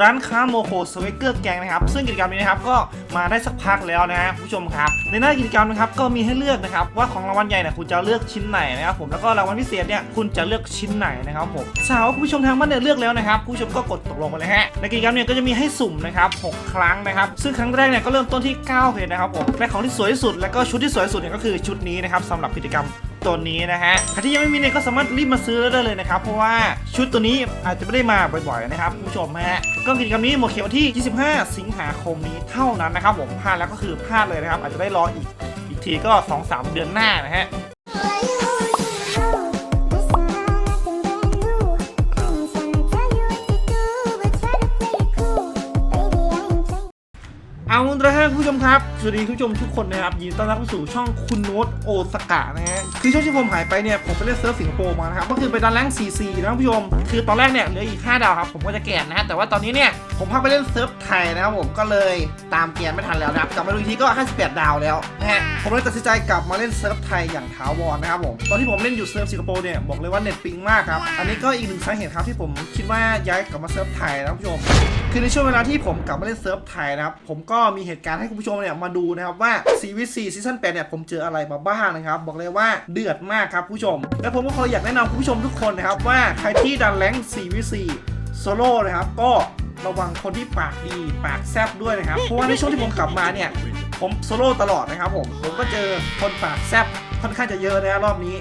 ร้านค้าโมโคสเวกเกอร์แกงนะครับ ซึ่งกิจกรรมนี้นะครับก็มาได้สักพักแล้วนะฮะคุณผู้ชมครับ ในหน้ากิจกรรมนะครับก็มีให้เลือกนะครับว่าของรางวัลใหญ่เนี่ยคุณจะเลือกชิ้นไหนนะครับผมแล้วก็รางวัลพิเศษเนี่ยคุณจะเลือกชิ้นไหนนะครับผมสาวผู้ชมทางบ้านเนี่ยเลือกแล้วนะครับผู้ชมก็กดตกลงไปเลยฮะในกิจกรรมเนี่ยก็จะมีให้สุ่มนะครับหกครั้งนะครับ ซึ่งครั้งแรกเนี่ยก็เริ่มต้นที่9เพจนะครับผมและของที่สวยที่สุดแล้วก็ชุดที่สวยที่สุดเนี่ยก็คือชุดนี้นะครับสำหรับกิจกรรม ตัวนี้นะฮะใครที่ยังไม่มีเนี่ยก็สามารถรีบมาซื้อได้เลยนะครับ เพราะว่าชุดตัวนี้อาจจะไม่ได้มาบ่อยๆนะครับคุณผู้ชมฮะก็กิจกรรมนี้หมดเขตวันที่ 25 สิงหาคมนี้เท่านั้นนะครับผมพลาดแล้วก็คือพลาดเลยนะครับ อาจจะได้รออีกอีกทีก็ 2-3 เดือนหน้านะฮะ เอาละฮะคุณผู้ชมครับ สวัสดีทุกผู้ชมทุกคนนะครับยินดีต้อนรับเข้าสู่ช่องคุณโน้ตโอสกะนะฮะคือช่วงที่ผมหายไปเนี่ยผมไปเล่นเซิร์ฟสิงคโปร์มานะครับก็คือไปดันแรง 4 4 นะคุณผู้ชม คือตอนแรกเนี่ยเหลืออีก 5 ดาวครับ ผมก็จะแกนนะฮะแต่ว่าตอนนี้เนี่ยผมพักไปเล่นเซิร์ฟไทยนะครับผมก็เลยตามเกียนไม่ทันแล้วนะครับกลับมาดูทีก็58ดาวแล้วนะฮะผมเลยตัดสินใจกลับมาเล่นเซิร์ฟไทยอย่างถาวรนะครับผมตอนที่ผมเล่นอยู่เซิร์ฟสิงคโปร์เนี่ยบอกเลยว่าเน็ตปิงมากครับอันนี้ก็อีกหนึ่งสาเหตุครับที่ผมคิดว่าย้ายกลับมาเซิร์ฟไทยนะคุณผู้ชมคือในช่วงเวลาที่ผมกลับมาเล่นเซิร์ฟไทยนะครับผมก็มีเหตุการณ์ให้คุณผู้ชมเนี่ยมาดูนะครับว่า CVC ซีซีซั่น8เนี่ยผมเจออะไรมาบ้างนะครับบอกเลยว่าเดือดมากครับผู้ชม และผมก็ขออยากแนะนำคุณผู้ชมทุกคนนะครับว่าใครที่ดันแรงค์ CVC โซโล่นะครับก็ ระวังคนที่ปากดีปากแซบด้วยนะครับ เพราะว่าในช่วงที่ผมกลับมาเนี่ยผมโซโล่ตลอดนะครับผม ผมก็เจอคนปากแซบค่อนข้างจะเยอะนะรอบนี้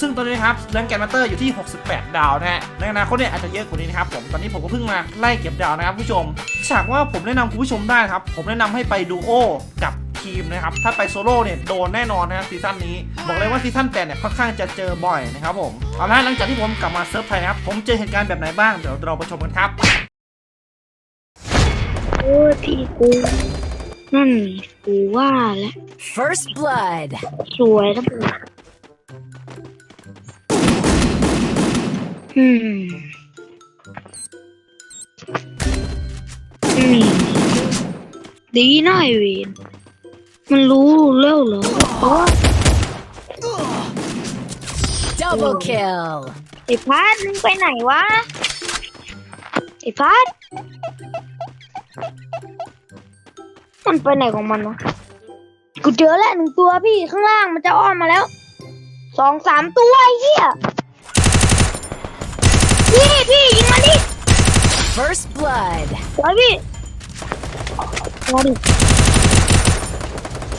ซึ่งตอนนี้นครับแรงแกนมาเตอร์อยู่ที่ 68 ดาวนะฮะ ในอนาคตเนี่ยอาจจะเยอะกว่านี้นะครับผม ตอนนี้ผมก็เพิ่งมาไล่เก็บดาวนะครับผู้ชมฉากว่าผมแนะนำคุณผู้ชมได้ครับ ผมแนะนำให้ไปดูโอกับทีมนะครับ ถ้าไปโซโล่เนี่ยโดนแน่นอนนะซีซั่นนี้ บอกเลยว่าซีซั่น8เนี่ยค่อนข้างจะเจอบ่อยนะครับผม เอาละหลังจากที่ผมกลับมาเซิร์ฟไทยนะครับ ผมเจอเหตุการณ์แบบไหนบ้าง เดี๋ยวเราไปชมกันครับ โอ้ยพี่กู นั่นกูว่าแล้ว First blood. สวยแล้วมึงอืมอืมดีนะไอเวนมันรู้แล้วเหรอเพราะว่า Double kill. ไอ้พัดมึงไปไหนวะไอ้พัด มันไปไหนของมันวะกูเจอแล้วหนึ่งตัวพี่ข้างล่างมันจะอ้อมมาแล้วสองสามตัวไอ้เหี้ยพี่พี่ยิงมาดิ First blood. สวยพี่มาดิ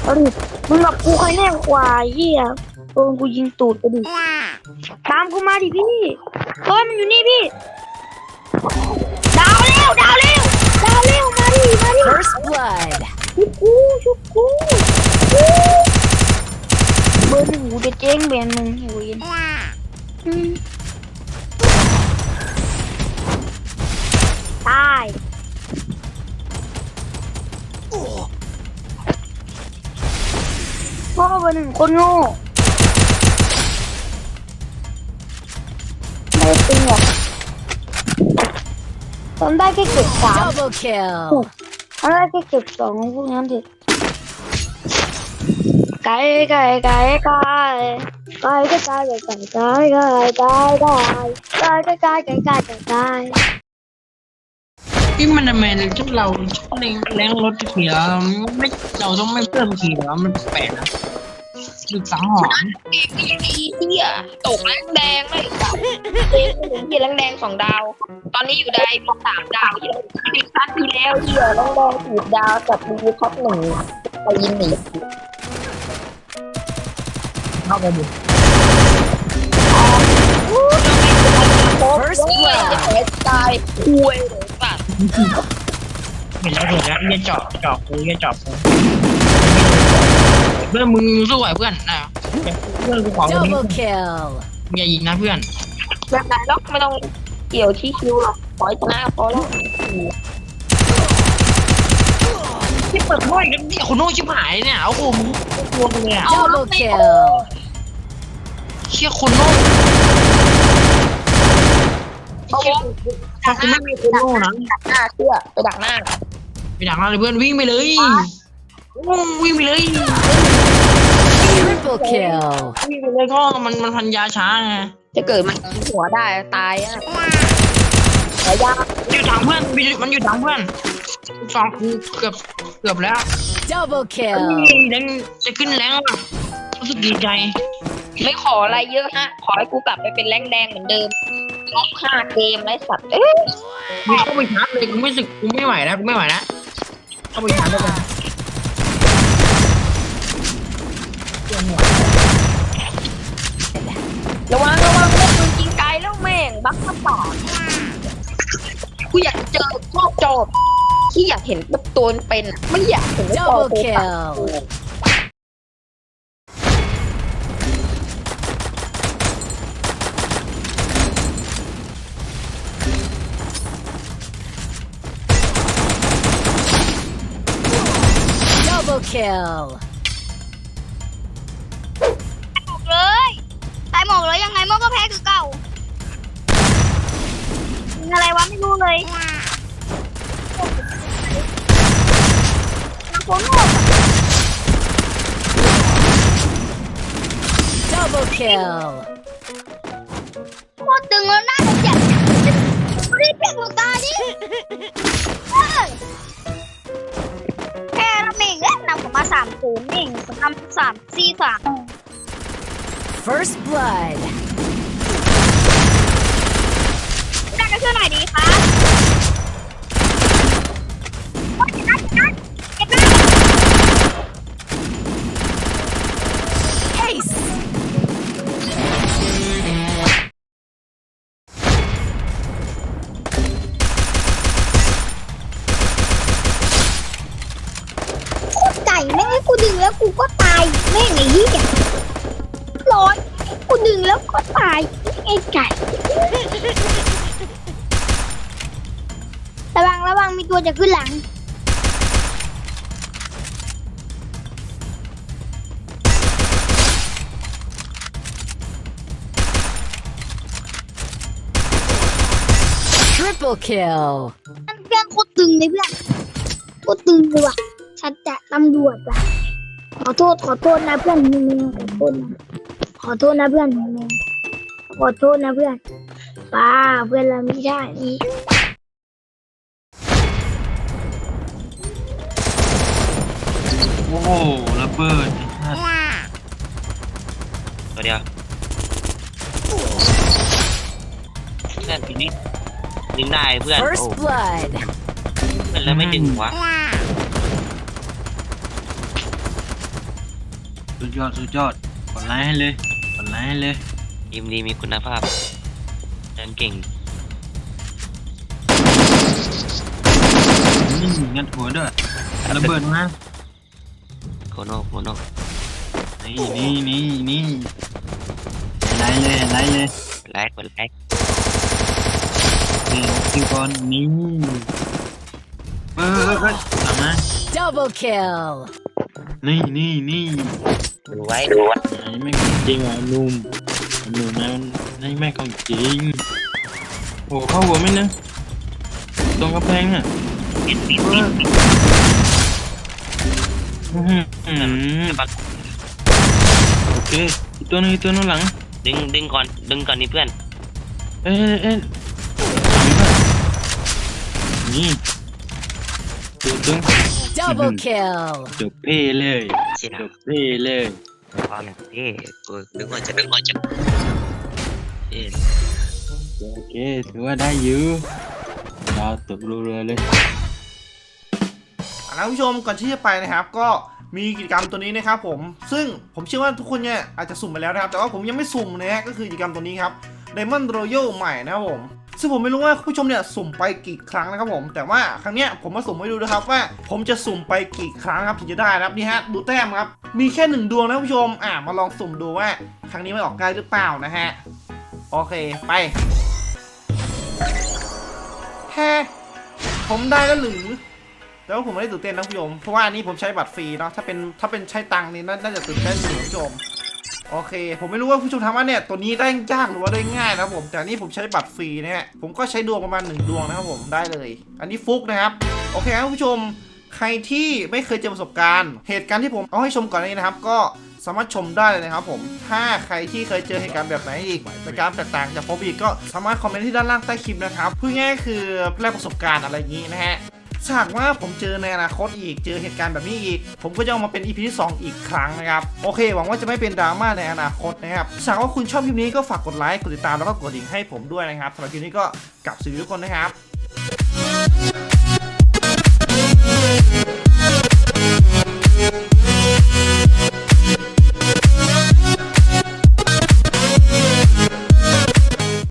มาดิมึงกับกูใครแน่กว่าไอ้เหี้ยโดนกูยิงตูดไปดิตามกูมาดิพี่เฮ้ยมันอยู่นี่พี่ดาวเร็วดาวเร็วดาวเร็วมาดิมาดิ First blood. Juku, Juku. Baru udah cengben menghiwin. Hmm. Tai. Kok bener kono? Đây tinh rồi. Tóm tay cái cửa khóa. Double kill. อะไรก็เก็บสองพวกนั้นเถอะไก่ไก่ไก่ไก่ไก่ก็ไก่ไก่ไก่ไก่ไก่ไก่ไก่ก็ไก่ไก่ไก่ไก่ที่มันทำไมทุกเราชอบเลี้ยงรถเขียวไม่เราต้องไม่เพิ่มขี่เหรอมันแปลกนะ จุดสังหรณ์เฮียตกแรงแดงเลยแบบเฮียแรงแดงสองดาว ตอนนี้อยู่ได้มีสามดาวเฮียดิซันที่แล้วเฮียแรงแดงสี่ดาวกับมีท็อปหนึ่งไปยินหนีเข้าไปดู First เฮีย blood. ตายคุยเลยป่ะเห็นแล้วเห็นแล้วอย่าเจาะเจาะกูอย่าเจาะกู เพื่อนมึงสู้ไหวเพื่อนนะเพื่อนกูขอวันนี้ Double kill. อย่ายิงนะเพื่อนแบบไหนล็อกไม่ต้องเกี่ยวที่คิวหรอกขอให้ชนะพอแล้วที่เปิดห้อยกันเนี่ยคนโน้ชิบหายเนี่ยโอ้โหมึงกลัวเลยอะ Double kill. เชี่ยคนโน้โอ้โหถ้าคุณไม่มีคนโน้นะดักหน้าเชื่อไปดักหน้าไปดักหน้าเลยเพื่อนวิ่งไปเลยวิ่งไปเลย Triple kill. วิ่งไปเลยก็มันมันพันยาช้าไงจะเกิดมันหัวได้ตายอะแต่ยาเจออยู่ทางเพื่อนมันอยู่ทางเพื่อนสองกูเกือบเกือบแล้ว Double เฮ้ kill. ยแรงจะขึ้นแรงแล้วว่ะรู้สึกดีใจไม่ขออะไรเยอะฮะ ขอให้กูกลับไปเป็นแรงแดงเหมือนเดิมงบห้าเกมไรสัตว์เอ้ยกูเข้าไปชาร์จเลยกูไม่สึกกูไม่ไหวแล้วกูไม่ไหวแล้วเข้าไปชาร์จ เลยระวังระวังเล่นปืนยิงไกลแล้วแม่งบักกระป๋องกูอยากเจอพวกจบที่อยากเห็นแบบตัวเป็นอะไม่อยากเห็นว่าตัว Double เป็น kill. ดับเบิลคิล ลยนักโคนโง่ดับเบิลคิลโคตรตึงแล้วหน้าจะเจ็บรีบเปลี่ยนหัวตาดิเออแค่ละเมงเล่นนำผมมาสามศูนย์เองผมนำสามสี่สาม First blood. ได้ก็ช่วยหน่อยดีคะเายแม่งไอ้เหี้ยร้อยกูดึงแล้วก็ตายไอ้ไก่ ระวังระวังมีตัวจะขึ้นหลัง Triple kill. นั่นเพื่อนโคตรตึงเลยเพื่อนโคตรตึงเลยว่ะชัดจะตำรวจว่ะ ขอโทษขอโทษนะเพื่อนมึงขอโทษนะขอโทษนะเพื่อนมึงขอโทษนะเพื่อนป้าเพื่อนเราไม่ได้นี่โอ้โหระเบิดตัวเดียวเพื่อนทีนี้ดึงได้เพื่อนโอ้ First blood. เพื่อนแล้วไม่ดึงวะ สุดยอดสุดยอดกดไลค์ให้เลยกดไลค์ให้เลยทีมดีมีคุณภาพเดินเก่งนี่งัดหัวด้วยระเบิดมาโคโนโคโนนี่นี่นี่นี่ไลค์เลยไลค์เลยไลค์กดไลค์นี่คิวก่อนนี่เออเออเออตามมา Double kill. นี่นี่นี่ ดูไว้ดูไว้ไอ้ไม่ของจริงอะหนุ่มหนุ่มนะไอ้ไม่ของจริง โอ้เข้าหัวไหมนะตรงกระแพงอะปิดปิดปิดปิดอื้อหืออื้อหือจะปักโอเคอีกตัวหนึงอีกตัวหนึงหลัง ดึงดึงก่อนดึงก่อนนี่เพื่อนเอ๊ะเอ๊ะเอ๊ะหลังด้วยนี่ตัวตึง Double kill. จบเพ่เลยเชี่ยจบเพ่เลยความเท่กูดึงว่าจะดึงว่าจะเอ๊ะโอเคถือว่าได้อยู่ดาวตกเรือๆเลยอะนะคุณผู้ชมก่อนที่จะไปนะครับ ก็มีกิจกรรมตัวนี้นะครับ ผม ซึ่งผมเชื่อว่าทุกคนเนี่ยอาจจะสุ่มไปแล้วนะครับ แต่ว่าผมยังไม่สุ่มนะฮะก็คือกิจกรรมตัวนี้ครับ Diamond Royal ใหม่นะครับผม ซึ่งผมไม่รู้ว่าคุณผู้ชมเนี่ยสุ่มไปกี่ครั้งนะครับผม แต่ว่าครั้งเนี้ยผมมาสุ่มให้ดูนะครับว่า ผมจะสุ่มไปกี่ครั้งครับถึงจะได้นะครับนี่ฮะดูแต้มครับมีแค่หนึ่งดวงนะคุณผู้ชมอะมาลองสุ่มดูว่า ครั้งนี้มันออกได้หรือเปล่านะฮะโอเคไปแฮผมได้แล้วหรือแต่ว่าผมไม่ได้ตื่นเต้นนะคุณผู้ชมเพราะว่าอันนี้ผมใช้บัตรฟรีเนาะถ้าเป็นถ้าเป็นใช้ตังค์นี่น่าน่าจะตื่นเต้นอยู่คุณผู้ชม โอเค ผมไม่รู้ว่าผู้ชมทำว่าเนี่ยตัวนี้ได้ยากหรือว่าได้ง่ายนะครับผมแต่นนี้ผมใช้บัตรฟรีนะฮะผมก็ใช้ดวงประมาณหนึ่งดวงนะครับผมได้เลย อันนี้ฟุกนะครับโอเคครับผู้ชมใครที่ไม่เคยเจอประสบการณ์ เหตุการณ์ที่ผมเอาให้ชมก่อนนี้นะครับ ก็สามารถชมได้เลยนะครับผม ถ้าใครที่เคยเจอเหตุการณ์แบบไหนอีกเหตุการณ์แตกต่างจากผมอีกก็สามารถคอมเมนต์ที่ด้านล่างใต้คลิปนะครับเพูดง่ายคือแลกประสบการณ์อะไรอย่างนี้นะฮะ หากว่าผมเจอในอนาคตอีก เจอเหตุการณ์แบบนี้อีก ผมก็จะเอามาเป็น EP ที่2อีกครั้งนะครับ โอเค หวังว่าจะไม่เป็นดราม่าในอนาคตนะครับถ้าหากว่าคุณชอบคลิปนี้ก็ฝากกดไลค์ กดติดตาม แล้วก็กดดิ่งให้ผมด้วยนะครับสำหรับคลิปนี้ก็กลับสวัสดีทุกคนนะครับ